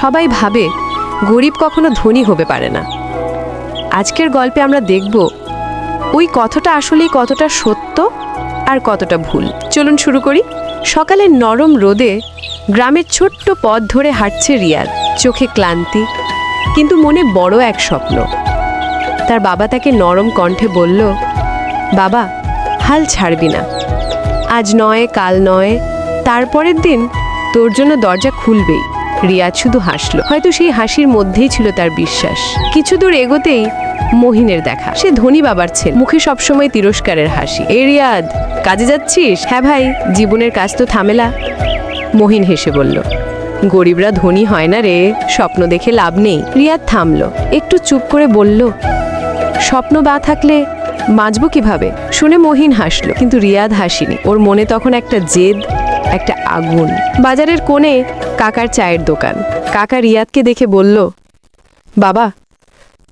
সবাই ভাবে গরিব কখনো ধনী হবে পারে না। আজকের গল্পে আমরা দেখব ওই কথাটা আসলেই কতটা সত্য আর কতটা ভুল। চলুন শুরু করি। সকালের নরম রোদে গ্রামের ছোট্ট পথ ধরে হাঁটছে রিয়াদ। চোখে ক্লান্তি, কিন্তু মনে বড় এক স্বপ্ন। তার বাবা তাকে নরম কণ্ঠে বলল, বাবা, হাল ছাড়বি না। আজ নয়, কাল নয়, তারপরের দিন তোর জন্য দরজা খুলবেই। রিয়াদ শুধু হাসলো। হয়তো সেই হাসির মধ্যেই ছিল তার বিশ্বাস। কিছু দূর এগোতেই মহিনের দেখা। সে ধনী বাবার ছেলে। মুখে সবসময় তিরস্কারের হাসি। এ রিয়াদ, কাজে যাচ্ছিস? হ্যাঁ ভাই, জীবনের কাজ তো থামেলা। মহিন হেসে বলল। গরিবরা ধনী হয় না রে, স্বপ্ন দেখে লাভ নেই। রিয়াদ থামলো। একটু চুপ করে বলল, স্বপ্ন বা থাকলে বাঁচবো কীভাবে? শুনে মহিন হাসলো, কিন্তু রিয়াদ হাসিনি। ওর মনে তখন একটা জেদ, একটা আগুন। বাজারের কোণে কাকার চায়ের দোকান। কাকা রিয়াদকে দেখে বলল, বাবা,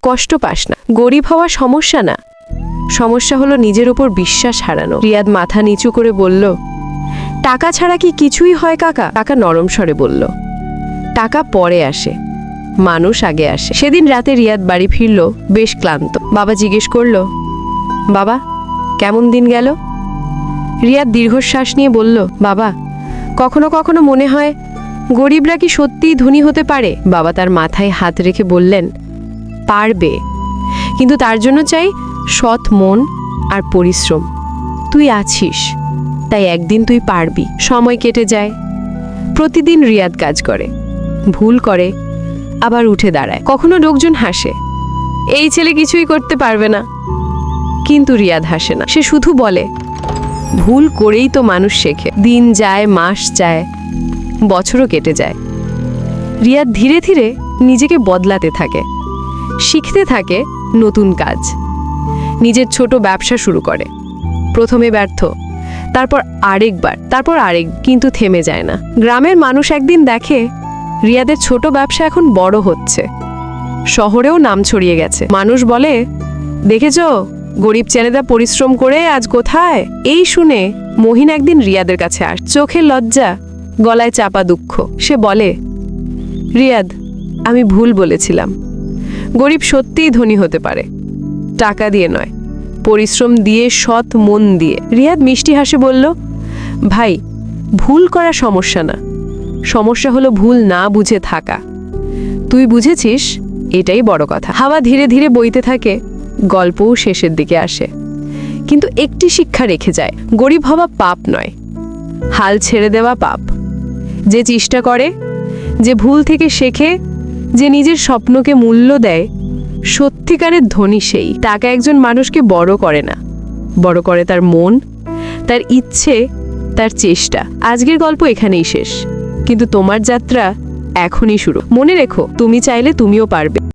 কষ্ট পাস না, গরিব হওয়া সমস্যা না। সমস্যা হলো নিজের উপর বিশ্বাস হারানো। রিয়াদ মাথা নিচু করে বলল, টাকা ছাড়া কি কিছুই হয় কাকা? কাকা নরম স্বরে বলল, টাকা পরে আসে, মানুষ আগে আসে। সেদিন রাতে রিয়াদ বাড়ি ফিরল, বেশ ক্লান্ত। বাবা জিজ্ঞেস করল, বাবা, কেমন দিন গেল? রিয়াদ দীর্ঘশ্বাস নিয়ে বলল, বাবা, কখনো কখনো মনে হয় গরিবরা কি সত্যিই ধনী হতে পারে? বাবা তার মাথায় হাত রেখে বললেন, পারবে। কিন্তু তার জন্য চাই সৎ মন আর পরিশ্রম। তুই আছিস, তাই একদিন তুই পারবি। সময় কেটে যায়। প্রতিদিন রিয়াদ কাজ করে, ভুল করে, আবার উঠে দাঁড়ায়। কখনো লোকজন হাসে, এই ছেলে কিছুই করতে পারবে না। কিন্তু রিয়াদ হাসে না। সে শুধু বলে, ভুল করেই তো মানুষ শেখে। দিন যায়, মাস যায় বছরও কেটে যায়। রিয়াদ ধীরে ধীরে নিজেকে বদলাতে থাকে, শিখতে থাকে নতুন কাজ। নিজের ছোট ব্যবসা শুরু করে। প্রথমে ব্যর্থ, তারপর আরেকবার, তারপর আরেক, কিন্তু থেমে যায় না। গ্রামের মানুষ একদিন দেখে, রিয়াদের ছোট ব্যবসা এখন বড় হচ্ছে। শহরেও নাম ছড়িয়ে গেছে। মানুষ বলে, দেখেছ, গরিব ছেলেদা পরিশ্রম করে আজ কোথায়? এই শুনে মহিন একদিন রিয়াদের কাছে আস। চোখে লজ্জা গলায় চাপা দুঃখ। সে বলে, রিয়াদ, আমি ভুল বলেছিলাম। গরিব সত্যিই ধনী হতে পারে। টাকা দিয়ে নয়, পরিশ্রম দিয়ে, সৎ মন দিয়ে। রিয়াদ মিষ্টি হাসে বলল, ভাই, ভুল করা সমস্যা না। সমস্যা হলো ভুল না বুঝে থাকা। তুই বুঝেছিস? এটাই বড় কথা। হাওয়া ধীরে ধীরে বইতে থাকে, গল্পও শেষের দিকে আসে। কিন্তু একটি শিক্ষা রেখে যায়, গরিব হওয়া পাপ নয়। হাল ছেড়ে দেওয়া পাপ। যে চেষ্টা করে, যে ভুল থেকে শেখে, যে নিজের স্বপ্নকে মূল্য দেয়, সত্যিকারের ধনী সেই। টাকা একজন মানুষকে বড় করে না। বড় করে তার মন, তার ইচ্ছে, তার চেষ্টা। আজকের গল্প এখানেই শেষ। কিন্তু তোমার যাত্রা এখনই শুরু। মনে রেখো, তুমি চাইলে তুমিও পারবে।